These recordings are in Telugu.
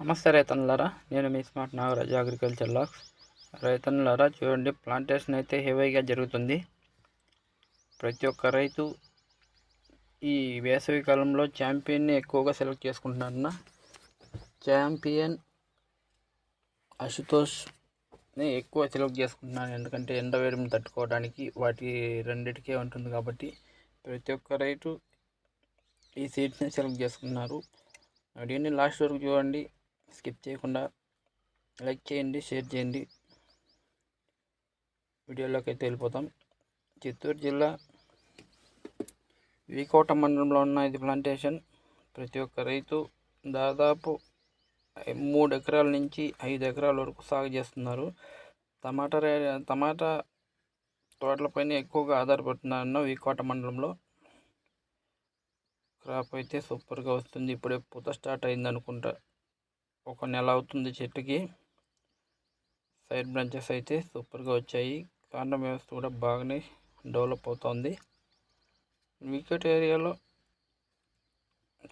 నమస్తే రైతన్లారా నేను మీ స్మార్ట్ నాగరాజు అగ్రికల్చర్ లాక్స్. రైతన్లారా చూడండి ప్లాంటేషన్ అయితే హెవీగా జరుగుతుంది. ప్రతి ఒక్క రైతు ఈ వేసవి కాలంలో ఛాంపియన్ని ఎక్కువగా సెలెక్ట్ చేసుకుంటున్నారన్న ఛాంపియన్ అశుతోష్ని ఎక్కువ సెలెక్ట్ చేసుకుంటున్నాను ఎందుకంటే ఎండ వేడిని తట్టుకోవడానికి వాటి రెండిటికే ఉంటుంది కాబట్టి ప్రతి ఒక్క రైతు ఈ సీడ్స్ని సెలెక్ట్ చేసుకున్నారు. వీడియోని లాస్ట్ వరకు చూడండి స్కిప్ చేయకుండా లైక్ చేయండి షేర్ చేయండి. వీడియోలోకి అయితే వెళ్ళిపోతాం. చిత్తూరు జిల్లా వీకోట మండలంలో ఉన్న ఇది ప్లాంటేషన్. ప్రతి ఒక్క రైతు దాదాపు మూడు ఎకరాల నుంచి ఐదు ఎకరాల వరకు సాగు చేస్తున్నారు. టమాటా టమాటా తోటలపైన ఎక్కువగా ఆధారపడుతున్నారన్న వీకోట మండలంలో. క్రాప్ అయితే సూపర్గా వస్తుంది. ఇప్పుడే పూత స్టార్ట్ అయింది అనుకుంటా ఒక నెల అవుతుంది చెట్టుకి. సైడ్ బ్రాంచెస్ అయితే సూపర్గా వచ్చాయి. కాండం వ్యవస్థ కూడా బాగానే డెవలప్ అవుతుంది. వికెట్ ఏరియాలో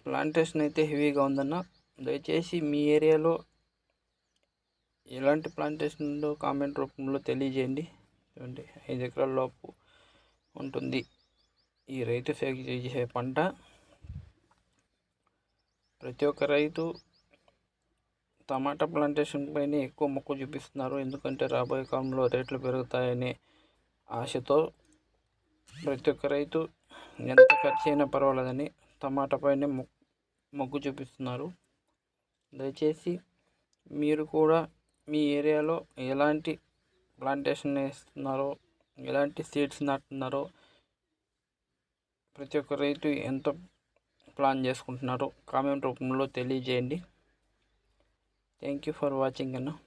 ప్లాంటేషన్ అయితే హెవీగా ఉందన్న. దయచేసి మీ ఏరియాలో ఎలాంటి ప్లాంటేషన్లో కామెంట్ రూపంలో తెలియజేయండి. చూడండి ఐదు ఎకరాల లోపు ఉంటుంది ఈ రైతు సాగు చేసే పంట. ప్రతి ఒక్క రైతు టమాటా ప్లాంటేషన్ పైన ఎక్కువ మొక్కు చూపిస్తున్నారు. ఎందుకంటే రాబోయే కాలంలో రేట్లు పెరుగుతాయనే ఆశతో ప్రతి ఒక్క రైతు ఎంత ఖర్చు అయినా పర్వాలేదని టమాటా పైన మొగ్గు చూపిస్తున్నారు. దయచేసి మీరు కూడా మీ ఏరియాలో ఎలాంటి ప్లాంటేషన్ వేస్తున్నారో ఎలాంటి సీడ్స్ నాటుతున్నారో ప్రతి ఒక్క రైతు ఎంత ప్లాన్ చేసుకుంటున్నారో కామెంట్ రూపంలో తెలియజేయండి. Thank you for watching. You know.